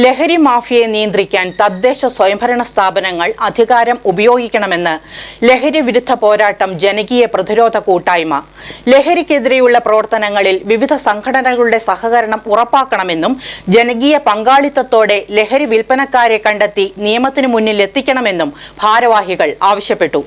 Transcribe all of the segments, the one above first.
ലഹരി മാഫിയയെ നിയന്ത്രിക്കാൻ തദ്ദേശ സ്വയംഭരണ സ്ഥാപനങ്ങൾ അധികാരം ഉപയോഗിക്കണമെന്ന് ലഹരി വിരുദ്ധ പോരാട്ടം ജനകീയ പ്രതിരോധ കൂട്ടായ്മ. ലഹരിക്കെതിരെയുള്ള പ്രവർത്തനങ്ങളിൽ വിവിധ സംഘടനകളുടെ സഹകരണം ഉറപ്പാക്കണമെന്നും ജനകീയ പങ്കാളിത്തത്തോടെ ലഹരി വിൽപ്പനക്കാരെ കണ്ടെത്തി നിയമത്തിനു മുന്നിൽ എത്തിക്കണമെന്നും ഭാരവാഹികൾ ആവശ്യപ്പെട്ടു.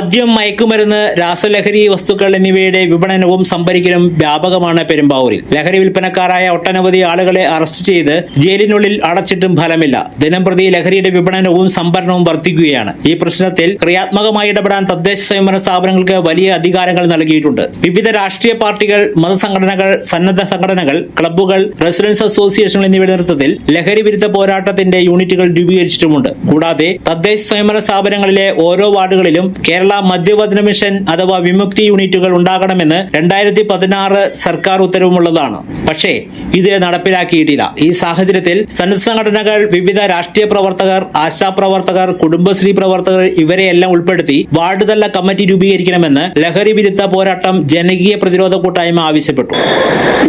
മദ്യം മയക്കുമരുന്ന് രാസലഹരി വസ്തുക്കൾ എന്നിവയുടെ വിപണനവും സംഭരിക്കലും വ്യാപകമാണ് പെരുമ്പാവൂരിൽ. ലഹരി വിൽപ്പനക്കാരായ ഒട്ടനവധി ആളുകളെ അറസ്റ്റ് ചെയ്ത് ജയിലിനുള്ളിൽ അടച്ചിട്ടും ഫലമില്ല. ദിനംപ്രതി ലഹരിയുടെ വിപണനവും സംഭരണവും വർദ്ധിക്കുകയാണ്. ഈ പ്രശ്നത്തിൽ ക്രിയാത്മകമായി ഇടപെടാൻ തദ്ദേശ സ്വയംഭരണ സ്ഥാപനങ്ങൾക്ക് വലിയ അധികാരങ്ങൾ നൽകിയിട്ടുണ്ട്. വിവിധ രാഷ്ട്രീയ പാർട്ടികൾ മതസംഘടനകൾ സന്നദ്ധ സംഘടനകൾ ക്ലബ്ബുകൾ റെസിഡൻസ് അസോസിയേഷനുകൾ എന്നിവയുടെ നേതൃത്വത്തിൽ ലഹരി വിരുദ്ധ പോരാട്ടത്തിന്റെ യൂണിറ്റുകൾ രൂപീകരിച്ചിട്ടുമുണ്ട്. കൂടാതെ തദ്ദേശ സ്വയംഭരണ സ്ഥാപനങ്ങളിലെ ഓരോ വാർഡുകളിലും കേരള മദ്യവർജന മിഷൻ അഥവാ വിമുക്തി യൂണിറ്റുകൾ ഉണ്ടാകണമെന്ന് രണ്ടായിരത്തി പതിനാറ് സർക്കാർ ഉത്തരവുമുള്ളതാണ്. പക്ഷേ ഇത് നടപ്പിലാക്കിയിട്ടില്ല. ഈ സാഹചര്യത്തിൽ സംഘടനകൾ വിവിധ രാഷ്ട്രീയ പ്രവർത്തകർ ആശാപ്രവർത്തകർ കുടുംബശ്രീ പ്രവർത്തകർ ഇവരെയെല്ലാം ഉൾപ്പെടുത്തി വാർഡ് തല കമ്മിറ്റി രൂപീകരിക്കണമെന്ന് ലഹരി വിരുദ്ധ പോരാട്ടം ജനകീയ പ്രതിരോധ കൂട്ടായ്മ ആവശ്യപ്പെട്ടു.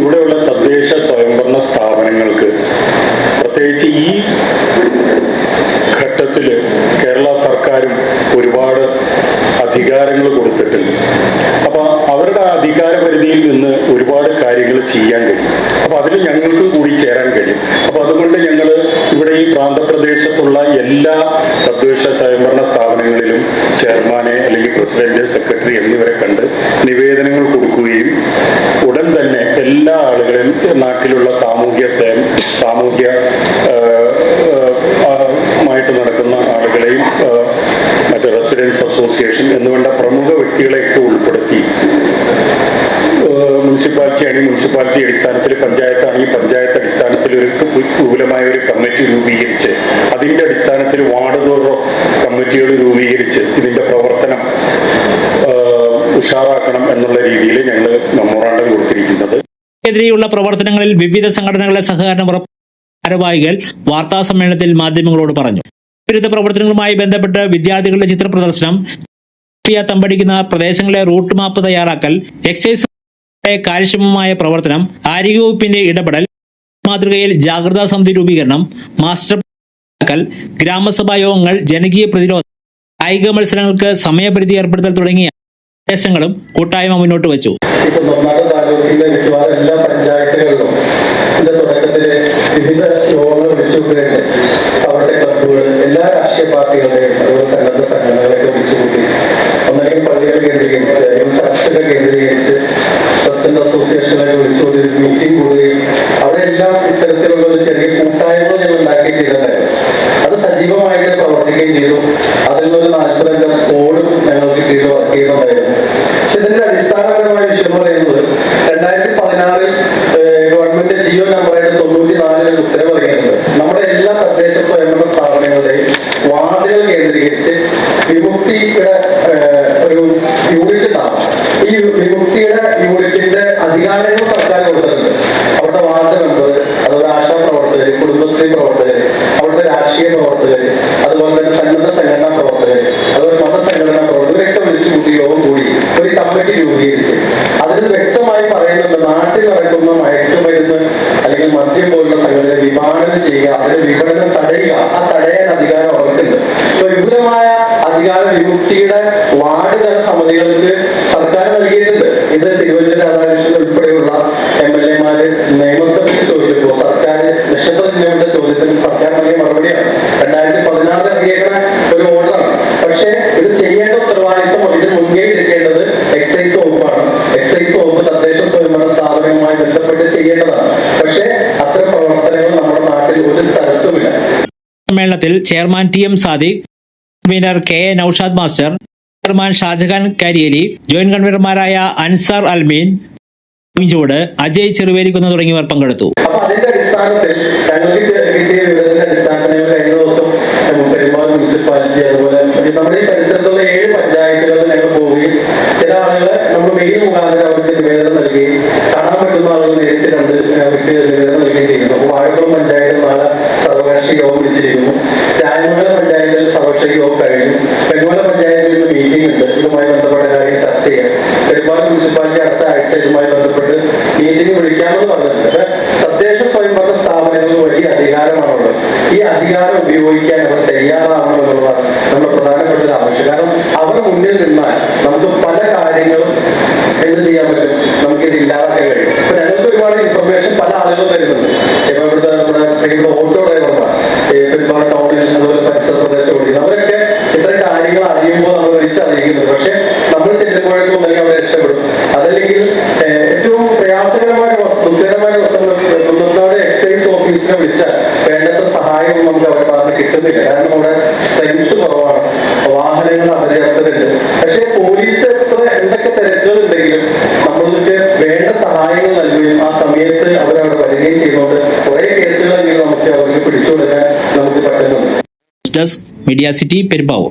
ഇവിടെയുള്ള തദ്ദേശ സ്വയംഭരണ സ്ഥാപനങ്ങൾക്ക് പ്രത്യേകിച്ച് ഈ ഘട്ടത്തിൽ കേരള സർക്കാരും ഒരുപാട് അധികാരങ്ങൾ കൊടുത്തിട്ടുണ്ട് അപ്പോൾ അവരുടെ അധികാര പരിധിയിൽ നിന്ന് ഒരുപാട് കാര്യങ്ങൾ ചെയ്യാൻ അപ്പോൾ അതിൽ ഞങ്ങൾക്ക് കൂടി ചേരാൻ കഴിയും. അപ്പൊ അതുകൊണ്ട് ഞങ്ങൾ ഇവിടെ ഈ പ്രാന്തപ്രദേശത്തുള്ള എല്ലാ തദ്ദേശ സ്വയംഭരണ സ്ഥാപനങ്ങളിലും ചെയർമാനെ അല്ലെങ്കിൽ പ്രസിഡന്റ് സെക്രട്ടറി എന്നിവരെ കണ്ട് നിവേദനങ്ങൾ കൊടുക്കുകയും ഉടൻ തന്നെ എല്ലാ ആളുകളും നാട്ടിലുള്ള സാമൂഹ്യ സ്വയം സാമൂഹ്യ ആയിട്ട് നടക്കുന്ന ആളുകളെയും മറ്റേ റെസിഡൻസ് അസോസിയേഷൻ എന്നുവേണ്ട പ്രമുഖ വ്യക്തികളെയൊക്കെ ഉൾപ്പെടുത്തി മുനിസിപ്പാലിറ്റി അടിസ്ഥാനത്തിൽ പഞ്ചായത്താണ് പഞ്ചായത്താണെങ്കിൽ പഞ്ചായത്ത് അടിസ്ഥാനത്തിൽ ഒരു വിപുലമായ ഒരു കമ്മിറ്റി രൂപീകരിച്ച് അതിന്റെ അടിസ്ഥാനത്തിൽ വാർഡ് തോറോ കമ്മിറ്റികൾ രൂപീകരിച്ച് ഇതിന്റെ പ്രവർത്തനം ഉഷാറാക്കണം എന്നുള്ള രീതിയിൽ ഞങ്ങൾ മെമ്മോറാണ്ടം കൊടുത്തിരിക്കുന്നത്. എതിരെയുള്ള പ്രവർത്തനങ്ങളിൽ വിവിധ സംഘടനകളുടെ സഹകരണം ഭാരവാഹികൾ വാർത്താ സമ്മേളനത്തിൽ മാധ്യമങ്ങളോട് പറഞ്ഞു. വിരുദ്ധ പ്രവർത്തനങ്ങളുമായി ബന്ധപ്പെട്ട് വിദ്യാർത്ഥികളുടെ ചിത്രപ്രദർശനം തമ്പടിക്കുന്ന പ്രദേശങ്ങളെ റൂട്ട് മാപ്പ് തയ്യാറാക്കൽ എക്സൈസ് കാര്യക്ഷമമായ പ്രവർത്തനം ആരോഗ്യവകുപ്പിന്റെ ഇടപെടൽ മാതൃകയിൽ ജാഗ്രതാ സമിതി രൂപീകരണം മാസ്റ്റർ ഗ്രാമസഭാ യോഗങ്ങൾ ജനകീയ പ്രതിരോധം കായിക മത്സരങ്ങൾക്ക് സമയപരിധി ഏർപ്പെടുത്തൽ തുടങ്ങിയ നിർദ്ദേശങ്ങളും കൂട്ടായ്മ മുന്നോട്ട് വച്ചു. എല്ലാ പഞ്ചായത്തുകളിലും തുടക്കത്തിൽ വിവിധ യോഗങ്ങൾ അവരുടെ എല്ലാ രാഷ്ട്രീയ പാർട്ടികളുടെയും അതുപോലെ സന്നദ്ധ പ്രസിഡന്റ് അസോസിയേഷനൊക്കെ വിളിച്ചുകൊണ്ട് ഒരു മീറ്റിംഗ് കൂടുകയും അവിടെ എല്ലാം ഇത്തരത്തിലുള്ള ഒരു ചെറിയ കൂട്ടായ്മ ഞങ്ങൾ ഉണ്ടാക്കുകയും ചെയ്തിട്ടുണ്ടായിരുന്നു. അത് സജീവമായിട്ട് പ്രവർത്തിക്കുകയും ചെയ്തു. അതിൽ നിന്നൊരു നാൽപ്പതംഗ സ്കോഡും ഞങ്ങൾക്ക് കീഴിൽ വർക്ക് ചെയ്യുന്നുണ്ടായിരുന്നു പക്ഷെ ഇതിന്റെ അടിസ്ഥാനപരമായ വിഷയം പറയുന്നത് രണ്ടായിരത്തി പതിനാറിൽ ഗവൺമെന്റ് ജിയോ നമ്പറായിട്ട് തൊണ്ണൂറ്റി നാലിൽ ഒരു ഉത്തരവ് ഇറങ്ങിയിട്ടുണ്ട്. നമ്മുടെ എല്ലാ തദ്ദേശ സ്വയംഭരണ സ്ഥാപനങ്ങളുടെയും വാർഡുകൾ കേന്ദ്രീകരിച്ച് വിമുക്തിയുടെ ഒരു യൂണിറ്റ് ഉണ്ടാവും ഈ വിമുക്തിയുടെ അധികാരങ്ങൾ സർക്കാർ കൊടുത്തിട്ടുണ്ട് അവിടുത്തെ വാർഡ് മെമ്പർ അതുപോലെ ആശാ പ്രവർത്തകർ കുടുംബശ്രീ പ്രവർത്തകർ അവിടുത്തെ രാഷ്ട്രീയ പ്രവർത്തകർ അതുപോലെ തന്നെ സന്നദ്ധ സംഘടനാ പ്രവർത്തകർ അതുപോലെ മതസംഘടനാ പ്രവർത്തകർ ഇവരൊക്കെ വിളിച്ചു കൂട്ടി യോഗം കൂടി ഒരു കമ്മിറ്റി രൂപീകരിച്ച്. അതിൽ വ്യക്തമായി പറയുന്നുണ്ട് നാട്ടിൽ നടക്കുന്ന അല്ലെങ്കിൽ മദ്യം പോലുള്ള സംഘടന വിഭാവനം ചെയ്യുക അതിന് വിപണനം തടയുക ആ തടയാൻ അധികാരം അവർക്കുണ്ട്. വിപുലമായ അധികാര വിമുക്തിയുടെ വാർഡ് തല സമിതികൾക്ക് സമ്മേളനത്തിൽ chairman T M Sadiq convener K A Noushad master chairman Shajahan Kariyeli joint കൺവീനർമാരായ Ansar Almeen ചൂട് അജയ് ചെറുവേലിക്കുന്ന തുടങ്ങിയവർ പങ്കെടുത്തു. അതുപോലെ നമ്മുടെ ഈ പരിസരത്തുള്ള ഏഴ് പഞ്ചായത്തുകളിൽ ഞങ്ങൾ പോവുകയും ചില ആളുകൾ നമ്മൾ മെയിൽ മുഖാന്തരം രാജമംഗലം പഞ്ചായത്തിൽ സമക്ഷയ്ക്ക് യോഗം കഴിഞ്ഞു. പെരുമല പഞ്ചായത്തിൽ ഒരു മീറ്റിംഗ് ഉണ്ട്. ഇതുമായി ബന്ധപ്പെട്ട കാര്യം ചർച്ച ചെയ്യാം. പെരുമാള മുനിസിപ്പാലിറ്റി അടുത്ത ആഴ്ച ഇതുമായി ബന്ധപ്പെട്ട് മീറ്റിംഗ് വിളിക്കാമെന്ന് പറഞ്ഞിട്ടുണ്ട്. തദ്ദേശ സ്വയംഭരണ വലിയ അധികാരമാണുള്ളത്. ഈ അധികാരം ഉപയോഗിക്കാൻ അവർ തയ്യാറാവണം എന്നുള്ളതാണ് നമ്മുടെ പ്രധാനപ്പെട്ട ഒരു ആവശ്യം. കാരണം അവർ മുന്നിൽ നിന്നാൽ നമുക്ക് പല കാര്യങ്ങളും എന്ത് ചെയ്യാൻ പറ്റും? നമുക്ക് ഇത് ഇല്ലാതാക്കാൻ കഴിയും. അപ്പൊ ഞങ്ങൾക്ക് ഒരുപാട് ഇൻഫർമേഷൻ പല ആളുകളും തരുന്നുണ്ട്. ഇപ്പൊ ഇവിടുത്തെ നമ്മുടെ വിളിച്ചറിയിക്കുന്നത് പക്ഷെ നമ്മൾ ചെല്ലുമ്പോഴേക്കും ഒന്നെങ്കിൽ അവർ രക്ഷപ്പെടും. അതല്ലെങ്കിൽ ഏറ്റവും പ്രയാസകരമായ ദുഃഖകരമായ കുന്നത്താട് എക്സൈസ് ഓഫീസിനെ വിളിച്ചാൽ വേണ്ടത്ര സഹായം നമുക്ക് അവരുടെ ഭാഗത്ത് കിട്ടുന്നില്ല. കാരണം അവിടെ സ്ട്രെങ്ത് കുറവാണ്. വാഹനങ്ങൾ അപര്യാപ്തരുണ്ട് പക്ഷെ പോലീസ് എത്ര എന്തൊക്കെ തിരക്കുകൾ ഉണ്ടെങ്കിലും നമ്മൾക്ക് വേണ്ട സഹായങ്ങൾ നൽകുകയും ആ സമയത്ത് അവരവിടെ വരികയും ചെയ്യുന്നുണ്ട്. കുറെ കേസുകളെങ്കിലും നമുക്ക് അവർക്ക് പിടിച്ചു കൊടുക്കാൻ നമുക്ക് പറ്റുന്നുണ്ട്. Media city Perumbavoor